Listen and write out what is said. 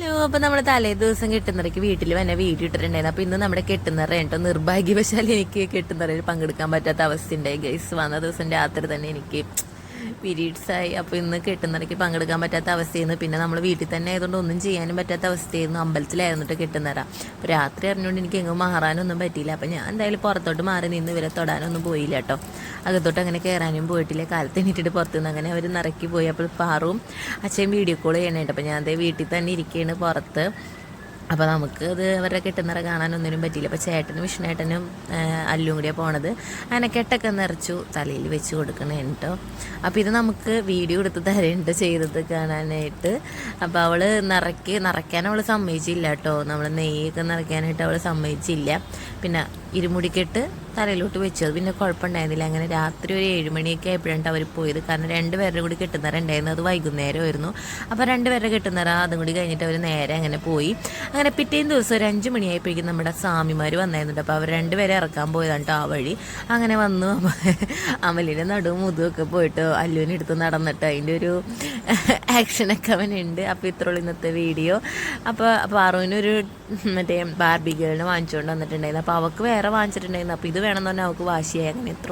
Hello അപ്പൊ നമ്മുടെ തലേ ദിവസം കെട്ടുന്നറയ്ക്ക് വീട്ടിൽ വന്നെ വീഡിയോ ഇട്ടിട്ടുണ്ടായിരുന്നു. അപ്പൊ ഇന്ന് നമ്മുടെ കെട്ടുന്നറ കേട്ടോ നിർഭാഗ്യവശാൽ എനിക്ക് കെട്ടുന്നറയിൽ പങ്കെടുക്കാൻ പറ്റാത്ത അവസ്ഥ ഉണ്ടായി ഗൈസ് വന്ന ദിവസം രാത്രി തന്നെ എനിക്ക് പീരീഡ്സ് ആയി അപ്പോൾ ഇന്ന് കെട്ടുന്നറയ്ക്ക് പങ്കെടുക്കാൻ പറ്റാത്ത അവസ്ഥയായിരുന്നു. പിന്നെ നമ്മൾ വീട്ടിൽ തന്നെ ആയതുകൊണ്ട് ഒന്നും ചെയ്യാനും പറ്റാത്ത അവസ്ഥയായിരുന്നു. അമ്പലത്തിലായിരുന്നിട്ട് കെട്ടുന്നറ അപ്പോൾ രാത്രി അറിഞ്ഞുകൊണ്ട് എനിക്ക് എങ്ങും മാറാനൊന്നും പറ്റിയില്ല. അപ്പോൾ ഞാൻ എന്തായാലും പുറത്തോട്ട് മാറി നിന്ന് ഇവരെ തൊടാനൊന്നും പോയില്ല കേട്ടോ. അകത്തോട്ട് അങ്ങനെ കയറാനും പോയിട്ടില്ല. കാലത്ത് എണീറ്റിട്ട് പുറത്തുനിന്ന് അങ്ങനെ അവർ നിറക്കി പോയി. അപ്പോൾ പാറും അച്ഛൻ വീഡിയോ കോൾ ചെയ്യണേട്ടോ അപ്പോൾ ഞാൻ അതേ വീട്ടിൽ തന്നെ ഇരിക്കുകയാണ് പുറത്ത്. അപ്പോൾ നമുക്ക് അത് അവരുടെ കെട്ടുന്നറ കാണാനൊന്നിനും പറ്റിയില്ല. അപ്പോൾ ചേട്ടനും വിഷ്ണുവേട്ടനും അല്ലും കൂടിയാണ് പോണത്. അങ്ങനെ കെട്ടൊക്കെ നിറച്ചു തലയിൽ വെച്ച് കൊടുക്കണേ കേട്ടോ അപ്പോൾ ഇത് നമുക്ക് വീഡിയോ എടുത്ത് തരുന്നുണ്ട് ചെയ്തത് കാണാനായിട്ട്. അപ്പോൾ അവൾ നിറയ്ക്ക് നിറയ്ക്കാൻ അവൾ സമ്മതിച്ചില്ല കേട്ടോ നമ്മൾ നെയ്യൊക്കെ നിറയ്ക്കാനായിട്ട് അവൾ സമ്മതിച്ചില്ല. പിന്നെ ഇരുമുടിക്കെട്ട് തലയിലോട്ട് വെച്ചത്. പിന്നെ കുഴപ്പമുണ്ടായിരുന്നില്ല. അങ്ങനെ രാത്രി ഒരു ഏഴുമണിയൊക്കെ ആയപ്പോഴാണ് അവർ പോയത്. കാരണം രണ്ടുപേരുടെ കൂടി കെട്ടുന്നറ ഉണ്ടായിരുന്നു. അത് വൈകുന്നേരമായിരുന്നു. അപ്പോൾ രണ്ടുപേരുടെ കെട്ടുന്നറ അതും കൂടി കഴിഞ്ഞിട്ട് അവർ നേരെ അങ്ങനെ പോയി. അങ്ങനെ പിറ്റേന്ന് ദിവസം ഒരു അഞ്ച് മണിയായപ്പോഴേക്കും നമ്മുടെ സ്വാമിമാർ വന്നായിരുന്നുണ്ട് അപ്പോൾ അവർ രണ്ടുപേരെ ഇറക്കാൻ പോയതാണ് ആ വഴി. അങ്ങനെ വന്നു. അമലിന്റെ നടുവും മുതുമൊക്കെ പോയിട്ട് അല്ലുവിനെടുത്ത് നടന്നിട്ട് അതിന്റെ ഒരു ആക്ഷനൊക്കെ അവനുണ്ട് അപ്പോൾ ഇത്രയുള്ള ഇന്നത്തെ വീഡിയോ. അപ്പോൾ അപ്പോൾ പാറുവിനൊരു മറ്റേ ബാർബി ഗേളിനെ വാങ്ങിച്ചുകൊണ്ട് വന്നിട്ടുണ്ടായിരുന്നു. അപ്പോൾ അവൾക്ക് വേറെ വാങ്ങിച്ചിട്ടുണ്ടായിരുന്നു. അപ്പോൾ ഇത് വേണമെന്ന് പറഞ്ഞാൽ അവൾക്ക് വാശിയായി. അങ്ങനെ ഇത്ര